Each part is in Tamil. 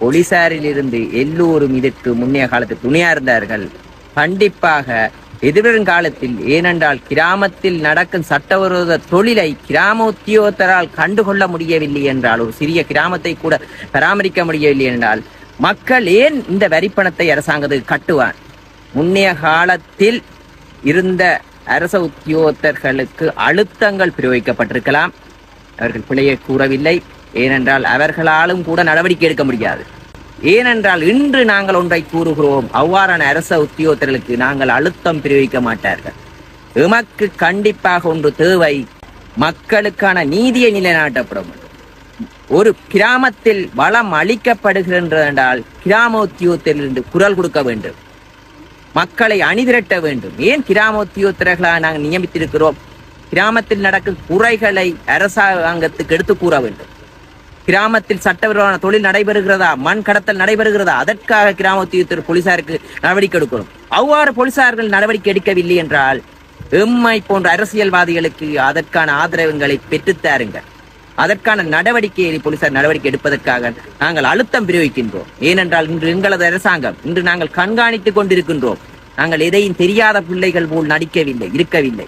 போலீசாரில் இருந்து எல்லோரும் இதற்கு முன்னைய காலத்தில் துணையா இருந்தார்கள். கண்டிப்பாக எதிர்வரும் காலத்தில் ஏனென்றால் கிராமத்தில் நடக்கும் சட்டவிரோத தொழிலை கிராம உத்தியோகத்தரால் கண்டுகொள்ள முடியவில்லை என்றால் ஒரு சிறிய கிராமத்தை கூட பராமரிக்க முடியவில்லை என்றால் மக்கள் ஏன் இந்த வரிப்பணத்தை அரசாங்கத்துக்கு கட்டுவான் முன்னைய காலத்தில் இருந்த அரச உத்தியோகத்தர்களுக்கு அழுத்தங்கள் பிரயோகிக்கப்பட்டிருக்கலாம். அவர்கள் பிழையை கூறவில்லை. ஏனென்றால் அவர்களாலும் கூட நடவடிக்கை எடுக்க முடியாது. ஏனென்றால் இன்று நாங்கள் ஒன்றை கூறுகிறோம் அவ்வாறான அரச உத்தியோகத்தர்களுக்கு நாங்கள் அழுத்தம் பிரிவிக்க மாட்டார்கள். எமக்கு கண்டிப்பாக ஒன்று தேவை மக்களுக்கான நீதியை நிலைநாட்டப்படும். ஒரு கிராமத்தில் வளம் அளிக்கப்படுகின்றது என்றால் கிராம உத்தியோகத்திலிருந்து குரல் கொடுக்க வேண்டும். மக்களை அணிதிரட்ட வேண்டும். ஏன் கிராம உத்தியோகத்தர்களாக நாங்கள் நியமித்திருக்கிறோம்? கிராமத்தில் நடக்கும் குறைகளை அரசாங்கத்துக்கு எடுத்து கூற வேண்டும். கிராமத்தில் சட்டவிரோத தொழில் நடைபெறுகிறதா? மண் கடத்தல் நடைபெறுகிறதா? அதற்காக கிராம போலீசாருக்கு நடவடிக்கை எடுக்கணும். அவ்வாறு போலீசார்கள் நடவடிக்கை எடுக்கவில்லை என்றால் எம்மை போன்ற அரசியல்வாதிகளுக்கு அதற்கான ஆதரவுகளை பெற்றுத்தாருங்கள் அதற்கான நடவடிக்கையை போலீசார் நடவடிக்கை எடுப்பதற்காக நாங்கள் அழுத்தம் பிரயோகிக்கின்றோம் ஏனென்றால் இன்று எங்களது அரசாங்கம் இன்று நாங்கள் கண்காணித்துக் கொண்டிருக்கின்றோம். நாங்கள் எதையும் தெரியாத பிள்ளைகள் போல் நடிக்கவில்லை இருக்கவில்லை.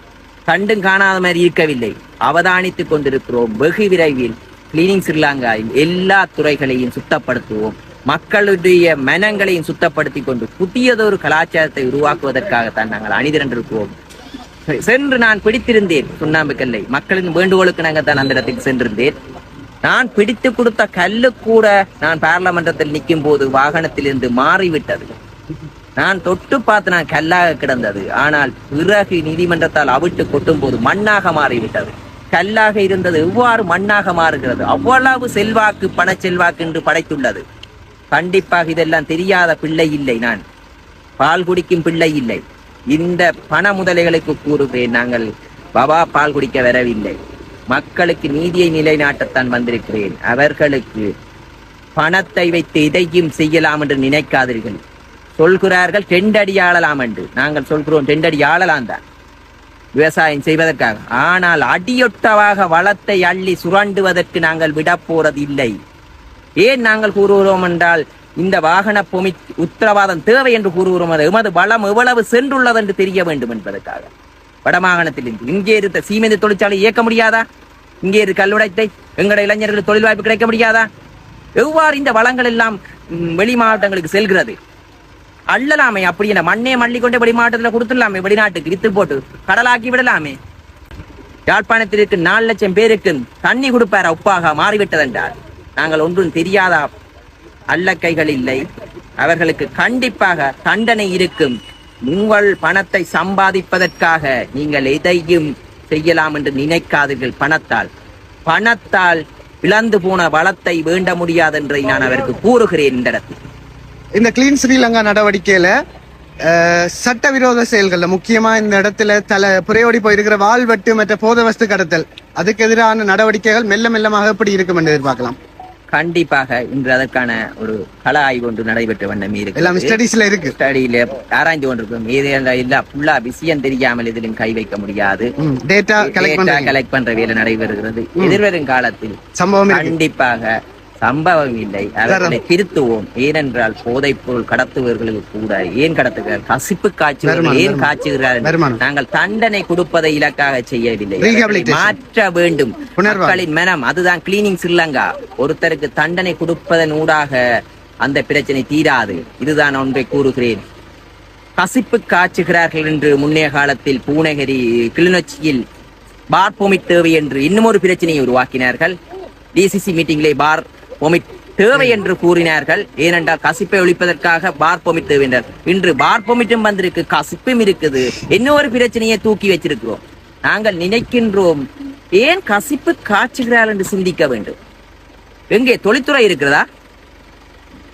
கண்டும் காணாத மாதிரி இருக்கவில்லை. அவதானித்துக் கொண்டிருக்கிறோம். வெகு விரைவில் கிளீனிங் ஸ்ரீலங்கா எல்லா துறைகளையும் சுத்தப்படுத்துவோம். மக்களுடைய மனங்களையும் சுத்தப்படுத்திக் கொண்டு புதியதொரு கலாச்சாரத்தை உருவாக்குவதற்காகத்தான் நாங்கள் அணிதிரண்டிருக்கிறோம். சென்று நான் பிடித்திருந்தேன் சுண்ணாம்பு கல்லை. மக்களின் வேண்டுகோளுக்கு நாங்கள் தான் அந்த இடத்துக்கு சென்றிருந்தேன். நான் பிடித்து கொடுத்த கல்லு கூட நான் பாராளுமன்றத்தில் நிற்கும் போது வாகனத்திலிருந்து மாறிவிட்டது. நான் தொட்டு பார்த்து நான் கல்லாக கிடந்தது. ஆனால் பிறகு நீதிமன்றத்தால் அவிட்டு கொட்டும் போது மண்ணாக மாறிவிட்டது. கல்லாக இருந்தது எவ்வாறு மண்ணாக மாறுகிறது? அவ்வளவு செல்வாக்கு பண செல்வாக்கு என்று படைத்துள்ளது. கண்டிப்பாக இதெல்லாம் தெரியாத பிள்ளை இல்லை நான். பால் குடிக்கும் பிள்ளை இல்லை. இந்த பண முதலைகளுக்கு கூறுகிறேன் நாங்கள் பவா பால் குடிக்க வரவில்லை. மக்களுக்கு நீதியை நிலைநாட்டத்தான் வந்திருக்கிறேன். அவர்களுக்கு பணத்தை வைத்து இதையும் செய்யலாம் என்று நினைக்காதீர்கள். சொல்கிறார்கள் டெண்டடி ஆளலாம் என்று. நாங்கள் சொல்கிறோம் டெண்டடி ஆளலாம் தான். விவசாயம் செய்வதற்காக. ஆனால் அடியொட்டவாக வளத்தை அள்ளி சுரண்டுவதற்கு நாங்கள் விடப் போறது இல்லை ஏன் நாங்கள் கூறுகிறோம் என்றால் இந்த வாகன பொமி உத்தரவாதம் தேவை என்று கூறுகிறோம் எமது வளம் எவ்வளவு சென்றுள்ளது என்று தெரிய வேண்டும் என்பதற்காக. வடமாகாணத்தில் இங்கே இருந்த சீமெந்த தொழிற்சாலை இயக்க முடியாதா? இங்கே இரு கல்லுடைத்தை எங்களோட இளைஞர்களுக்கு தொழில் வாய்ப்பு கிடைக்க முடியாதா? எவ்வாறு இந்த வளங்கள் எல்லாம் வெளி மாவட்டங்களுக்கு செல்கிறது? அள்ளலாமே அப்படி என்ன? மண்ணே மல்லி கொண்டு வெளி மாட்டத்துல கொடுத்துடலாமே வெளிநாட்டுக்கு வித்து போட்டு. கடலாக்கி விடலாமே. யாழ்ப்பாணத்திற்கு நாலு லட்சம் பேருக்கு தண்ணி கொடுப்பாரா உப்பாக? மாறிவிட்டதென்றால். நாங்கள் ஒன்றும் தெரியாத கைகள் இல்லை. அவர்களுக்கு கண்டிப்பாக தண்டனை இருக்கும். உங்கள் பணத்தை சம்பாதிப்பதற்காக நீங்கள் எதையும் செய்யலாம் என்று நினைக்காதீர்கள் பணத்தால். பணத்தால் இழந்து போன வளத்தை வேண்ட முடியாதென்றை நான் அவருக்கு கூறுகிறேன் இந்த இடத்தில். இந்த கிளீன் ஸ்ரீலங்கா நடவடிக்கையில சட்டவிரோத செயல்கள்ல முக்கியமா இந்த இடத்துல தல புறையோடி போயிருக்கிற வாழ்வெட்டு மற்ற போத வஸ்து கடத்தல் அதுக்கு எதிரான நடவடிக்கைகள் மெல்ல மெல்லமாக எப்படி இருக்கும் என்று எதிர்பார்க்கலாம். கண்டிப்பாக இன்று அதற்கான ஒரு கள ஆய்வு ஒன்று நடைபெற்ற வண்ணம் எல்லாம் இருக்கு ஸ்டடீஸ்ல இருக்கு. ஸ்டடியில ஆராய்ந்து கொண்டிருக்கும். இது இல்ல ஃபுல்லா விஷயம் தெரியாமல் இதிலும் கை வைக்க முடியாது. டேட்டா கலெக்ட் பண்ற வேலை நடைபெறுகிறது. எதிர்வரும் காலத்தில் சம்பவம் கண்டிப்பாக சம்பவம் இல்லை அவர்களை திருத்துவோம். ஏனென்றால் போதைப் பொருள் கடத்துபவர்களுக்கு கூட ஏன் கடத்துகிறார் கசிப்பு காய்ச்சுவர்கள் ஏன். காய்ச்சுகிறார்கள். நாங்கள் தண்டனை கொடுப்பதை இலக்காக செய்யவில்லை. மாற்ற வேண்டும். மக்களின் மனம் அதுதான் கிளீனிங் ஸ்ரீலங்கா ஒருத்தருக்கு தண்டனை கொடுப்பதன் ஊடாக அந்த பிரச்சனை தீராது. இதுதான் ஒன்றை கூறுகிறேன். கசிப்பு காய்ச்சுகிறார்கள் என்று முன்னைய காலத்தில் பூனகிரி கிளிநொச்சியில் பார் பொமிட் தேவை என்று இன்னும் ஒரு பிரச்சனையை உருவாக்கினார்கள். டிசிசி மீட்டிங்கிலே பார் பொமிட் தேவை என்று கூறினார்கள். ஏனென்றால் கசிப்பை ஒழிப்பதற்காக பார் பொமிட் தேவை இன்று பார் பொமிட்டும் வந்திருக்கு கசிப்பும் இருக்குது. இன்னொரு பிரச்சனையை தூக்கி வச்சிருக்கிறோம்? நாங்கள் நினைக்கின்றோம் ஏன் கசிப்பு காய்ச்சுகிறார் என்று சிந்திக்க வேண்டும்? எங்கே? தொழில்துறை இருக்கிறதா?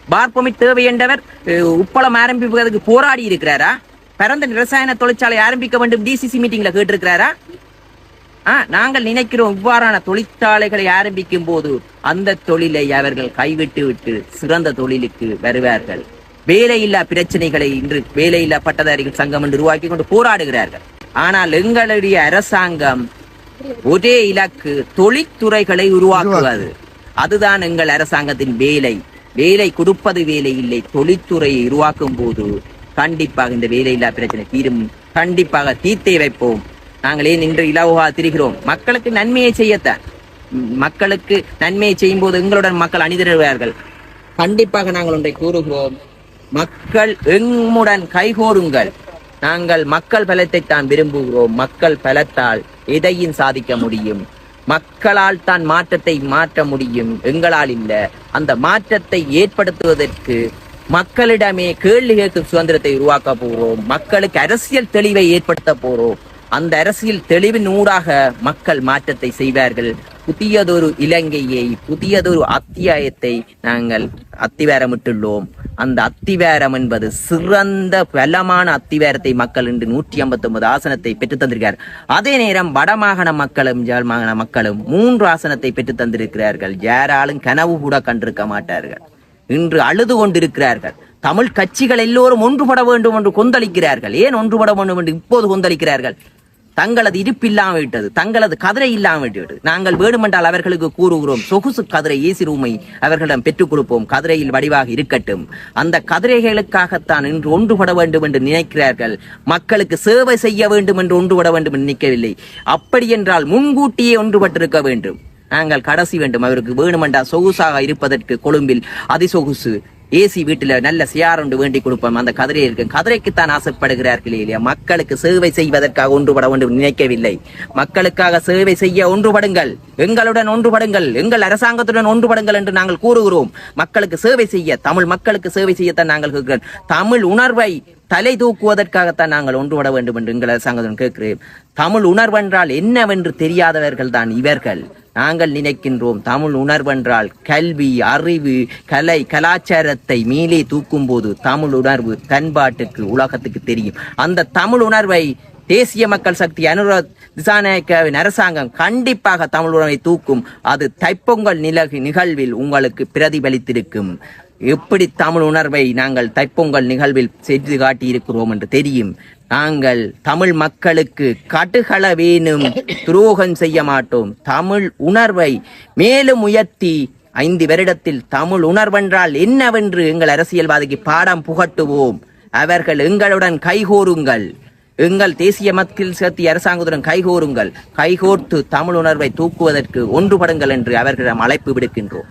பார் பொமிட் தேவை என்றவர் அஹ், உப்பளம் ஆரம்பிப்பதற்கு போராடி இருக்கிறாரா? பரந்த ரசாயன தொழிற்சாலை ஆரம்பிக்க வேண்டும் டிசிசி மீட்டிங்ல கேட்டிருக்கிறாரா? நாங்கள் நினைக்கிறோம் இவ்வாறான தொழிற்சாலைகளை ஆரம்பிக்கும் போது அந்த தொழிலை அவர்கள் கைவிட்டு விட்டு சிறந்த தொழிலுக்கு வருவார்கள். வேலையில்லா பிரச்சனைகளை இன்று வேலையில்லா பட்டதாரிகள் சங்கம் என்று உருவாக்கி கொண்டு போராடுகிறார்கள். ஆனால் எங்களுடைய அரசாங்கம் ஒரே இலக்கு தொழிற்துறைகளை உருவாக்குவது. அதுதான் எங்கள் அரசாங்கத்தின் வேலை. வேலை கொடுப்பது வேலை இல்லை தொழிற்துறையை உருவாக்கும் போது கண்டிப்பாக இந்த வேலையில்லா பிரச்சனை தீரும். கண்டிப்பாக தீர்த்தே வைப்போம். நாங்களே நின்று இலவுகா திரிகிறோம். மக்களுக்கு நன்மையை செய்யத்தான் மக்களுக்கு நன்மையை செய்யும் போது எங்களுடன் மக்கள் அணிதிருவார்கள் கண்டிப்பாக நாங்கள் ஒன்றை கூறுகிறோம். மக்கள் எம்முடன் கைகோருங்கள். நாங்கள் மக்கள் பலத்தை தான் விரும்புகிறோம். மக்கள் பலத்தால் எதையும் சாதிக்க முடியும். மக்களால் தான் மாற்றத்தை மாற்ற முடியும். எங்களால் இல்ல. அந்த மாற்றத்தை ஏற்படுத்துவதற்கு மக்களிடமே கேள்வி கேட்கும் சுதந்திரத்தை உருவாக்க போகிறோம். மக்களுக்கு அரசியல் தெளிவை ஏற்படுத்த போறோம் அந்த அரசியல் தெளிவின் ஊடாக மக்கள் மாற்றத்தை செய்வார்கள். புதியதொரு இலங்கையை புதியதொரு அத்தியாயத்தை நாங்கள் அத்திவாரமிட்டுள்ளோம். அந்த அத்திவாரம் என்பது சிறந்த பலமான அத்திவாரத்தை மக்கள் இன்று நூற்றி ஐம்பத்தி ஒன்பது ஆசனத்தை பெற்று தந்திருக்கிறார். அதே நேரம் வடமாகாண மக்களும் ஜாழ் மாகாண மக்களும் மூன்று ஆசனத்தை பெற்று தந்திருக்கிறார்கள். யாராலும் கனவு கூட கண்டிருக்க மாட்டார்கள். இன்று அழுது கொண்டிருக்கிறார்கள். தமிழ் கட்சிகள் எல்லோரும் ஒன்றுபட வேண்டும் என்று கொந்தளிக்கிறார்கள். ஏன் ஒன்றுபட வேண்டும் என்று இப்போது கொந்தளிக்கிறார்கள்? தங்களது இருப்பில்லாமல் விட்டது. தங்களது கதிரை இல்லாமல் விட்டது நாங்கள் வேடுமென்றால் அவர்களுக்கு கூறுகிறோம் சொகுசு கதிரை ஏசி ரூமை அவர்களிடம் பெற்றுக் கொடுப்போம். கதிரையில் வடிவாக இருக்கட்டும். அந்த கதிரைகளுக்காகத்தான் இன்று ஒன்றுபட வேண்டும் என்று நினைக்கிறார்கள். மக்களுக்கு சேவை செய்ய வேண்டும் என்று ஒன்றுபட வேண்டும் என்று நினைக்கவில்லை. அப்படி என்றால் முன்கூட்டியே ஒன்றுபட்டிருக்க வேண்டும். நாங்கள் கடைசி வேண்டும். அவருக்கு வேணுமென்றா சொகுசாக இருப்பதற்கு கொழும்பில் அதிசொகுசு ஏசி வீட்டில் நல்ல சியார் ஒன்று வேண்டி கொடுப்போம். அந்த கதிரை இருக்கு. கதிரைக்குத்தான் ஆசைப்படுகிறார்கள் இல்லையா மக்களுக்கு சேவை செய்வதற்காக ஒன்றுபட வேண்டும் நினைக்கவில்லை. மக்களுக்காக சேவை செய்ய ஒன்றுபடுங்கள். எங்களுடன் ஒன்றுபடுங்கள். எங்கள் அரசாங்கத்துடன் ஒன்றுபடுங்கள் என்று நாங்கள் கூறுகிறோம். மக்களுக்கு சேவை செய்ய தமிழ் மக்களுக்கு சேவை செய்யத்தான் நாங்கள் கேட்கிறோம். தமிழ் உணர்வை தலை தூக்குவதற்காகத்தான் நாங்கள் ஒன்றுபட வேண்டும் என்று எங்களை அரசாங்கத்துடன் கேட்கிறேன். தமிழ் உணர்வென்றால் என்னவென்று தெரியாதவர்கள் தான் இவர்கள். நாங்கள் நினைக்கின்றோம் தமிழ் உணர்வென்றால் கல்வி அறிவு கலை கலாச்சாரத்தை மேலே தூக்கும் போது தமிழ் உணர்வு தன்பாட்டுக்கு உலகத்துக்கு தெரியும். அந்த தமிழ் உணர்வை தேசிய மக்கள் சக்தி அனுர திசாநாயக்காவின் அரசாங்கம் கண்டிப்பாக தமிழ் உணர்வை தூக்கும். அது தைப்பொங்கல் நிலகு நிகழ்வில் உங்களுக்கு பிரதிபலித்திருக்கும். எப்படி தமிழ் உணர்வை நாங்கள் தைப்பொங்கல் நிகழ்வில் செய்து காட்டியிருக்கிறோம் என்று தெரியும். நாங்கள் தமிழ் மக்களுக்கு கட்டுகளவேனும் துரோகம் செய்ய மாட்டோம். தமிழ் உணர்வை மேலும் உயர்த்தி ஐந்து வருடத்தில் தமிழ் உணர்வென்றால் என்னவென்று எங்கள் அரசியல்வாதிக்கு பாடம் புகட்டுவோம். அவர்கள் எங்களுடன் கைகோருங்கள். எங்கள் தேசிய மக்கள் சேர்த்தி அரசாங்கத்துடன் கைகோருங்கள். கைகோர்த்து தமிழ் உணர்வை தூக்குவதற்கு ஒன்றுபடுங்கள் என்று அவர்களிடம் அழைப்பு விடுக்கின்றோம்.